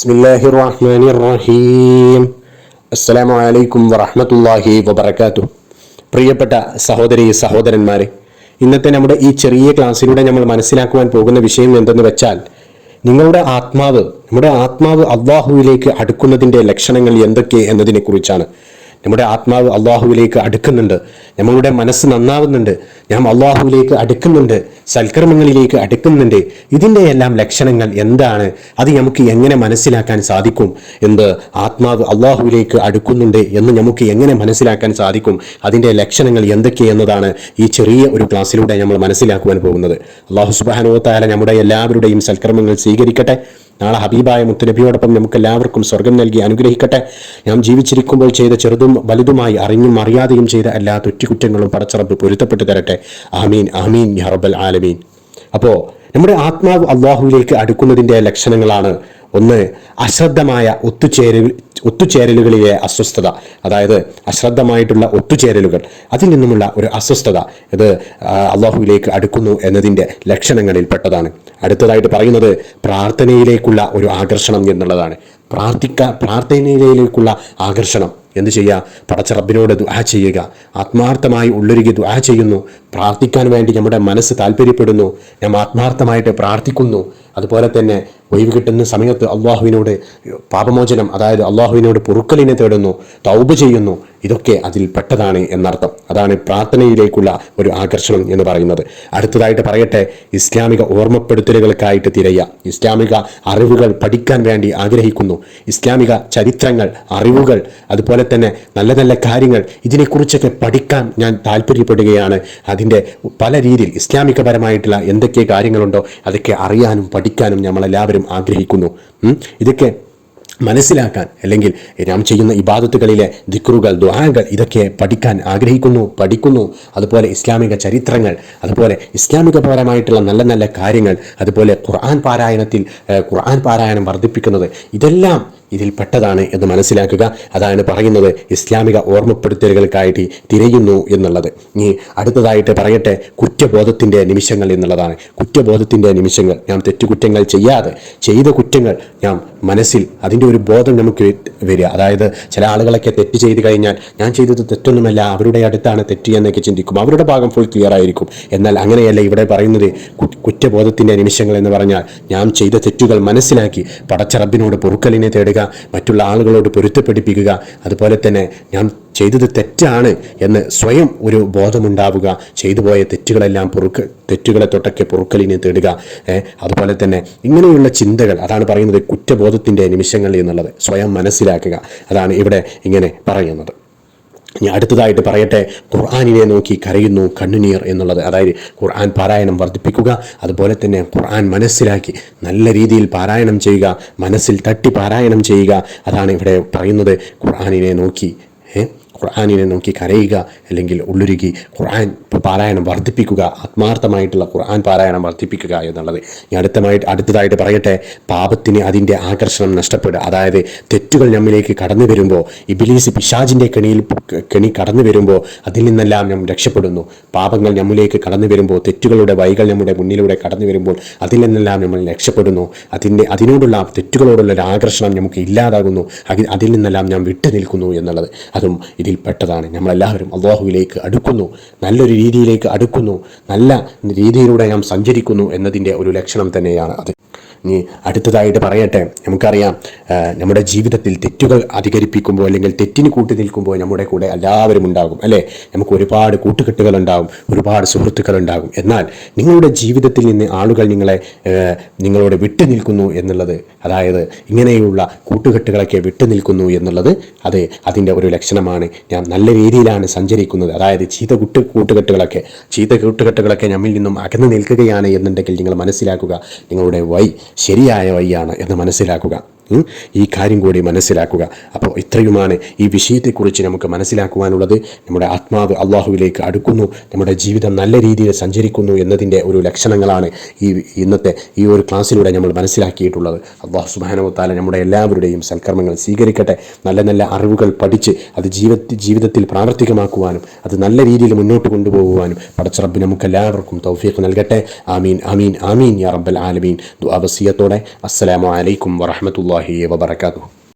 ബിസ്മില്ലാഹി റഹ്മാനി റഹീം അസ്സലാമു അലൈക്കും വറഹമത്തല്ലാഹി വബർക്കാത്തു പ്രിയപ്പെട്ട സഹോദരി സഹോദരന്മാരെ ഇന്നത്തെ നമ്മുടെ ഈ ചെറിയ ക്ലാസ്സിലൂടെ നമ്മൾ മനസ്സിലാക്കുവാൻ പോകുന്ന വിഷയം എന്തെന്ന് വെച്ചാൽ നിങ്ങളുടെ ആത്മാവ് നമ്മുടെ ആത്മാവ് അള്ളാഹുവിലേക്ക് അടുക്കുന്നതിന്റെ ലക്ഷണങ്ങൾ എന്തൊക്കെ എന്നതിനെക്കുറിച്ചാണ്. നമ്മുടെ ആത്മാവ് അള്ളാഹുവിലേക്ക് അടുക്കുന്നുണ്ട്. നമ്മളുടെ മനസ്സ് നന്നാവുന്നുണ്ട്. നാം അള്ളാഹുവിലേക്ക് അടുക്കുന്നുണ്ട്. സൽക്കർമ്മങ്ങളിലേക്ക് അടുക്കുന്നുണ്ട്. ഇതിന്റെ എല്ലാം ലക്ഷണങ്ങൾ എന്താണ്? അത് നമുക്ക് എങ്ങനെ മനസ്സിലാക്കാൻ സാധിക്കും എന്ത് ആത്മാവ് അള്ളാഹുവിലേക്ക് അടുക്കുന്നുണ്ട് എന്ന് നമുക്ക് എങ്ങനെ മനസ്സിലാക്കാൻ സാധിക്കും? അതിന്റെ ലക്ഷണങ്ങൾ എന്തൊക്കെ എന്നതാണ് ഈ ചെറിയ ഒരു ക്ലാസ്സിലൂടെ നമ്മൾ മനസ്സിലാക്കുവാൻ പോകുന്നത്. അള്ളാഹു സുബാനോത്തായ നമ്മുടെ എല്ലാവരുടെയും സൽക്കർമ്മങ്ങൾ സ്വീകരിക്കട്ടെ. നാളെ ഹബീബായ മുത്തുനബിയോടൊപ്പം നമുക്ക് എല്ലാവർക്കും സ്വർഗം നൽകി അനുഗ്രഹിക്കട്ടെ. നാം ജീവിച്ചിരിക്കുമ്പോൾ ചെയ്ത ചെറുതും വലുതുമായി അറിഞ്ഞും അറിയാതെയും ചെയ്ത എല്ലാ തെറ്റുകുറ്റങ്ങളും പടച്ചറപ്പ് പൊരുത്തപ്പെട്ടു തരട്ടെ. ആമീൻ ആമീൻ യാ ആലമീൻ. അപ്പോൾ നമ്മുടെ ആത്മാവ് അള്ളാഹുവിലേക്ക് അടുക്കുന്നതിന്റെ ലക്ഷണങ്ങളാണ് ഒന്ന് അശ്രദ്ധമായ ഒത്തുചേരൽ ഒത്തുചേരലുകളിലെ അസ്വസ്ഥത. അതായത് അശ്രദ്ധമായിട്ടുള്ള ഒത്തുചേരലുകൾ. അതിൽ നിന്നുമുള്ള ഒരു അസ്വസ്ഥത ഇത് അള്ളാഹുവിലേക്ക് അടുക്കുന്നു എന്നതിന്റെ ലക്ഷണങ്ങളിൽ പെട്ടതാണ് അടുത്തതായിട്ട് പറയുന്നത് പ്രാർത്ഥനയിലേക്കുള്ള ഒരു ആകർഷണം എന്നുള്ളതാണ്. പ്രാർത്ഥിക്ക പ്രാർത്ഥനയിലേക്കുള്ള ആകർഷണം. എന്ത് ചെയ്യുക? പടച്ച റബ്ബിനോട് ദുആ ചെയ്യുക. ആത്മാർത്ഥമായി ഉള്ളൊരുക്കി ദുആ ചെയ്യുന്നു. പ്രാർത്ഥിക്കാൻ വേണ്ടി നമ്മുടെ മനസ്സ് താല്പര്യപ്പെടുന്നു. നാം ആത്മാർത്ഥമായിട്ട് പ്രാർത്ഥിക്കുന്നു. അതുപോലെ തന്നെ ഒഴിവ് കിട്ടുന്ന സമയത്ത് അള്ളാഹുവിനോട് പാപമോചനം അതായത് അള്ളാഹുവിനോട് പൊറുക്കലിനെ തേടുന്നു തൗബ ചെയ്യുന്നു ഇതൊക്കെ അതിൽ പെട്ടതാണ് എന്നർത്ഥം. അതാണ് പ്രാർത്ഥനയിലേക്കുള്ള ഒരു ആകർഷണം എന്ന് പറയുന്നത്. അടുത്തതായിട്ട് പറയട്ടെ ഇസ്ലാമിക ഓർമ്മപ്പെടുത്തലുകൾക്കായിട്ട് തിരയുക ഇസ്ലാമിക അറിവുകൾ പഠിക്കാൻ വേണ്ടി ആഗ്രഹിക്കുന്നു. ഇസ്ലാമിക ചരിത്രങ്ങൾ അറിവുകൾ അതുപോലെ തന്നെ നല്ല നല്ല കാര്യങ്ങൾ ഇതിനെക്കുറിച്ചൊക്കെ പഠിക്കാൻ ഞാൻ താല്പര്യപ്പെടുകയാണ്. അതിന്റെ പല രീതിയിൽ ഇസ്ലാമികപരമായിട്ടുള്ള എന്തൊക്കെ കാര്യങ്ങളുണ്ടോ അതൊക്കെ അറിയാനും പഠിക്കാനും നമ്മളെല്ലാവരും ആഗ്രഹിക്കുന്നു ഉം. ഇതൊക്കെ മനസ്സിലാക്കാൻ അല്ലെങ്കിൽ നാം ചെയ്യുന്ന ഇബാദത്തുകളിലെ ദിക്റുകൾ ദ്വാരകൾ ഇതൊക്കെ പഠിക്കാൻ ആഗ്രഹിക്കുന്നു പഠിക്കുന്നു അതുപോലെ ഇസ്ലാമിക ചരിത്രങ്ങൾ അതുപോലെ ഇസ്ലാമികപരമായിട്ടുള്ള നല്ല നല്ല കാര്യങ്ങൾ അതുപോലെ ഖുർആൻ പാരായണത്തിൽ ഖുർആൻ പാരായണം വർദ്ധിപ്പിക്കുന്നത് ഇതെല്ലാം ഇതിൽ പെട്ടതാണ് എന്ന് മനസ്സിലാക്കുക. അതാണ് പറയുന്നത് ഇസ്ലാമിക ഓർമ്മപ്പെടുത്തലുകൾക്കായിട്ട് തിരയുന്നു എന്നുള്ളത്. ഇനി അടുത്തതായിട്ട് പറയട്ടെ കുറ്റബോധത്തിന്റെ നിമിഷങ്ങൾ എന്നുള്ളതാണ്. കുറ്റബോധത്തിന്റെ നിമിഷങ്ങൾ. ഞാൻ തെറ്റുകുറ്റങ്ങൾ ചെയ്യാതെ ചെയ്ത കുറ്റങ്ങൾ ഞാൻ മനസ്സിൽ അതിന്റെ ഒരു ബോധം നമുക്ക് വരിക. അതായത് ചില ആളുകളൊക്കെ തെറ്റ് ചെയ്ത് കഴിഞ്ഞാൽ ഞാൻ ചെയ്തത് തെറ്റൊന്നുമല്ല അവരുടെ അടുത്താണ് തെറ്റ് എന്നൊക്കെ ചിന്തിക്കും. അവരുടെ ഭാഗം ഫുൾ ക്ലിയർ ആയിരിക്കും. എന്നാൽ അങ്ങനെയല്ല ഇവിടെ പറയുന്നത് കുറ്റബോധത്തിന്റെ നിമിഷങ്ങൾ എന്ന് പറഞ്ഞാൽ ഞാൻ ചെയ്ത തെറ്റുകൾ മനസ്സിലാക്കി പടച്ചറബിനോട് പൊറുക്കലിനെ തേടുക മറ്റുള്ള ആളുകളോട് പൊരുത്തപ്പെടിപ്പിക്കുക. അതുപോലെ തന്നെ ഞാൻ ചെയ്തത് തെറ്റാണ് എന്ന് സ്വയം ഒരു ബോധമുണ്ടാവുക. ചെയ്തു പോയ തെറ്റുകളെല്ലാം പൊറുക്ക തെറ്റുകളെ തൊട്ടൊക്കെ പൊറുക്കലിനെ തേടുക. അതുപോലെ തന്നെ ഇങ്ങനെയുള്ള ചിന്തകൾ അതാണ് പറയുന്നത് കുറ്റബോധത്തിന്റെ നിമിഷങ്ങൾ എന്നുള്ളത്. സ്വയം മനസ്സിലാക്കുക. അതാണ് ഇവിടെ ഇങ്ങനെ പറയുന്നത്. ഇനി അടുത്തതായിട്ട് പറയട്ടെ ഖുർആാനിനെ നോക്കി കരയുന്നു കണ്ണുനീർ എന്നുള്ളത്. അതായത് ഖുർആൻ പാരായണം വർദ്ധിപ്പിക്കുക അതുപോലെ തന്നെ ഖുർആൻ മനസ്സിലാക്കി നല്ല രീതിയിൽ പാരായണം ചെയ്യുക മനസ്സിൽ തട്ടി പാരായണം ചെയ്യുക. അതാണ് ഇവിടെ പറയുന്നത് ഖുർആാനിനെ നോക്കി ഖുർആാനിനെ നോക്കി കരയുക അല്ലെങ്കിൽ ഉള്ളുരുകി ഖുർആൻ പാരായണം വർദ്ധിപ്പിക്കുക ആത്മാർത്ഥമായിട്ടുള്ള ഖുർആൻ പാരായണം വർദ്ധിപ്പിക്കുക എന്നുള്ളത്. ഞാൻ അടുത്തമായിട്ട് അടുത്തതായിട്ട് പറയട്ടെ പാപത്തിന് അതിന്റെ ആകർഷണം നഷ്ടപ്പെടുക. അതായത് തെറ്റുകൾ നമ്മിലേക്ക് കടന്നു വരുമ്പോൾ ഇബിലീസ് പിശാജിന്റെ കെണിയിൽ കെണി കടന്നു വരുമ്പോൾ അതിൽ നിന്നെല്ലാം നാം രക്ഷപ്പെടുന്നു. പാപങ്ങൾ നമ്മിലേക്ക് കടന്നു വരുമ്പോൾ തെറ്റുകളുടെ വൈകൾ നമ്മുടെ മുന്നിലൂടെ കടന്നു വരുമ്പോൾ അതിൽ നിന്നെല്ലാം നമ്മൾ രക്ഷപ്പെടുന്നു. അതിന്റെ അതിനോടുള്ള തെറ്റുകളോടുള്ള ഒരു ആകർഷണം നമുക്ക് ഇല്ലാതാകുന്നു. അതിൽ നിന്നെല്ലാം ഞാൻ വിട്ടു നിൽക്കുന്നു എന്നുള്ളത്. അതും ഇതിൽ പെട്ടതാണ് നമ്മളെല്ലാവരും അള്ളാഹുവിലേക്ക് അടുക്കുന്നു നല്ലൊരു രീതിയിലേക്ക് അടുക്കുന്നു നല്ല രീതിയിലൂടെ നാം സഞ്ചരിക്കുന്നു എന്നതിന്റെ ഒരു ലക്ഷണം തന്നെയാണ് അത്. ഇനി അടുത്തതായിട്ട് പറയട്ടെ. നമുക്കറിയാം നമ്മുടെ ജീവിതത്തിൽ തെറ്റുകൾ അധികരിപ്പിക്കുമ്പോൾ അല്ലെങ്കിൽ തെറ്റിന് കൂട്ടി നിൽക്കുമ്പോൾ നമ്മുടെ കൂടെ എല്ലാവരും ഉണ്ടാകും അല്ലേ? നമുക്ക് ഒരുപാട് കൂട്ടുകെട്ടുകൾ ഉണ്ടാകും ഒരുപാട് സുഹൃത്തുക്കൾ ഉണ്ടാകും. എന്നാൽ നിങ്ങളുടെ ജീവിതത്തിൽ നിന്ന് ആളുകൾ നിങ്ങളെ നിങ്ങളോട് വിട്ടു നിൽക്കുന്നു എന്നുള്ളത് അതായത് ഇങ്ങനെയുള്ള കൂട്ടുകെട്ടുകളൊക്കെ വിട്ടു നിൽക്കുന്നു എന്നുള്ളത് അത് അതിന്റെ ഒരു ലക്ഷണമാണ്. ഞാൻ നല്ല രീതിയിലാണ് സഞ്ചരിക്കുന്നത്. അതായത് ചീത്ത കുട്ടി കൂട്ടുകെട്ടുകളൊക്കെ ചീത്ത കൂട്ടുകെട്ടുകളൊക്കെ നമ്മിൽ നിന്നും അകന്നു നിൽക്കുകയാണ് എന്നുണ്ടെങ്കിൽ നിങ്ങൾ മനസ്സിലാക്കുക നിങ്ങളുടെ വൈ ശരിയായ വഴിയാണ് എന്ന് മനസ്സിലാക്കുക. ഈ കാര്യം കൂടി മനസ്സിലാക്കുക. അപ്പോൾ ഇത്രയുമാണ് ഈ വിഷയത്തെക്കുറിച്ച് നമുക്ക് മനസ്സിലാക്കുവാനുള്ളത്. നമ്മുടെ ആത്മാവ് അള്ളാഹുവിലേക്ക് അടുക്കുന്നു. നമ്മുടെ ജീവിതം നല്ല രീതിയിൽ സഞ്ചരിക്കുന്നു എന്നതിന്റെ ഒരു ലക്ഷണങ്ങളാണ് ഈ ഇന്നത്തെ ഈ ഒരു ക്ലാസ്സിലൂടെ നമ്മൾ മനസ്സിലാക്കിയിട്ടുള്ളത്. അള്ളാഹു സുബാനവത്താല നമ്മുടെ എല്ലാവരുടെയും സൽക്കർമ്മങ്ങൾ സ്വീകരിക്കട്ടെ. നല്ല നല്ല അറിവുകൾ പഠിച്ച് അത് ജീവിത ജീവിതത്തിൽ പ്രാവർത്തികമാക്കുവാനും അത് നല്ല രീതിയിൽ മുന്നോട്ട് കൊണ്ടുപോകുവാനും പടച്ചറബ് നമുക്ക് എല്ലാവർക്കും തൗഫീഖ് നൽകട്ടെ. ആമീൻ ആമീൻ ആമീൻ യാ റബ്ബൽ ആലമീൻ. ദുആ വസിയത്തോടെ. അസ്സലാമു അലൈക്കും വറഹ്മത്തുള്ളാഹി വറഹമത്തല്ലാഹി വബർക്കാത്തു